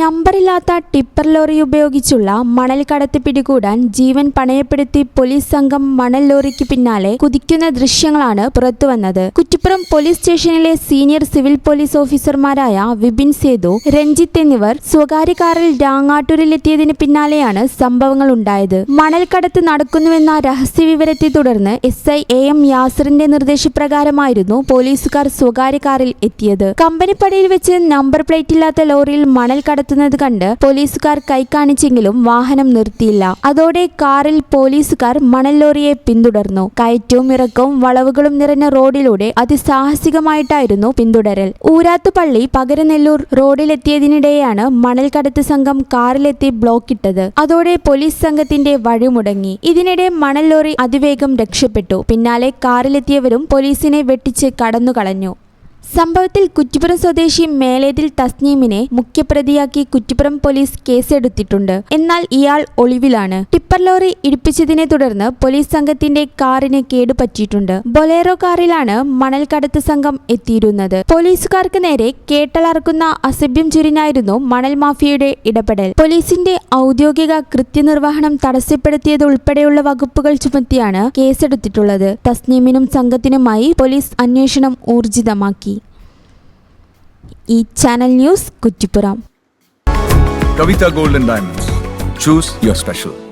നമ്പറില്ലാത്ത tipper lorry ഉപയോഗിച്ചുള്ള മണൽ കടത്ത് പിടികൂടാൻ ജീവൻ പണയപ്പെടുത്തി പോലീസ് സംഘം മണൽ ലോറിക്ക് പിന്നാലെ കുതിക്കുന്ന ദൃശ്യങ്ങളാണ് പുറത്തുവന്നത് കുറ്റിപ്പുറം പോലീസ് സ്റ്റേഷനിലെ സീനിയർ സിവിൽ പോലീസ് ഓഫീസർമാരായ വിപിൻ സേതു രഞ്ജിത്ത് എന്നിവർ സ്വകാര്യ കാറിൽ രാങ്ങാട്ടൂരിലെത്തിയതിന് പിന്നാലെയാണ് സംഭവങ്ങൾ ഉണ്ടായത്. മണൽ കടത്ത് നടക്കുന്നുവെന്ന രഹസ്യവിവരത്തെ തുടർന്ന് എസ് ഐ എ എം യാസറിന്റെ നിർദ്ദേശപ്രകാരമായിരുന്നു പോലീസുകാർ സ്വകാര്യ കാറിൽ എത്തിയത്. കമ്പനിപ്പടിയിൽ വെച്ച് നമ്പർ പ്ലേറ്റ് ഇല്ലാത്ത ലോറിയിൽ മണൽ കടത്തുന്നത് കണ്ട് പോലീസുകാർ കൈക്കാണിച്ചെങ്കിലും വാഹനം നിർത്തിയില്ല. അതോടെ കാറിൽ പോലീസുകാർ മണൽ ലോറിയെ പിന്തുടർന്നു. കയറ്റവും ഇറക്കവും വളവുകളും നിറഞ്ഞ റോഡിലൂടെ അതിസാഹസികമായിട്ടായിരുന്നു പിന്തുടരൽ. ഊരാത്തുപള്ളി പകരനെല്ലൂർ റോഡിലെത്തിയതിനിടെയാണ് മണൽ കടത്ത് സംഘം കാറിലെത്തി ബ്ലോക്കിട്ടത് അതോടെ പോലീസ് സംഘത്തിന്റെ വഴിമുടങ്ങി. ഇതിനിടെ മണൽ ലോറി അതിവേഗം രക്ഷപ്പെട്ടു. പിന്നാലെ കാറിലെത്തിയവരും പോലീസിനെ വെട്ടിച്ച് കടന്നുകളഞ്ഞു. സംഭവത്തിൽ കുറ്റിപ്പുറം സ്വദേശി മേലേതിൽ തസ്നീമിനെ മുഖ്യപ്രതിയാക്കി കുറ്റിപ്പുറം പോലീസ് കേസെടുത്തിട്ടുണ്ട്. എന്നാൽ ഇയാൾ ഒളിവിലാണ്. ടിപ്പർ ലോറി ഇടിപ്പിച്ചതിനെ തുടർന്ന് പോലീസ് സംഘത്തിന്റെ കാറിന് കേടുപറ്റിയിട്ടുണ്ട്. ബൊലേറോ കാറിലാണ് മണൽ കടത്ത് സംഘം എത്തിയിരുന്നത്. പോലീസുകാർക്ക് നേരെ കേട്ടലർക്കുന്ന അസഭ്യം ചുരിഞ്ഞായിരുന്നു മണൽ മാഫിയയുടെ ഇടപെടൽ. പോലീസിന്റെ ഔദ്യോഗിക കൃത്യനിർവഹണം തടസ്സപ്പെടുത്തിയത് ഉൾപ്പെടെയുള്ള വകുപ്പുകൾ ചുമത്തിയാണ് കേസെടുത്തിട്ടുള്ളത്. തസ്നീമിനും സംഘത്തിനുമായി പോലീസ് അന്വേഷണം ഊർജിതമാക്കി. ഈ channel news Kuttippuram Gold and Diamonds. Choose your special.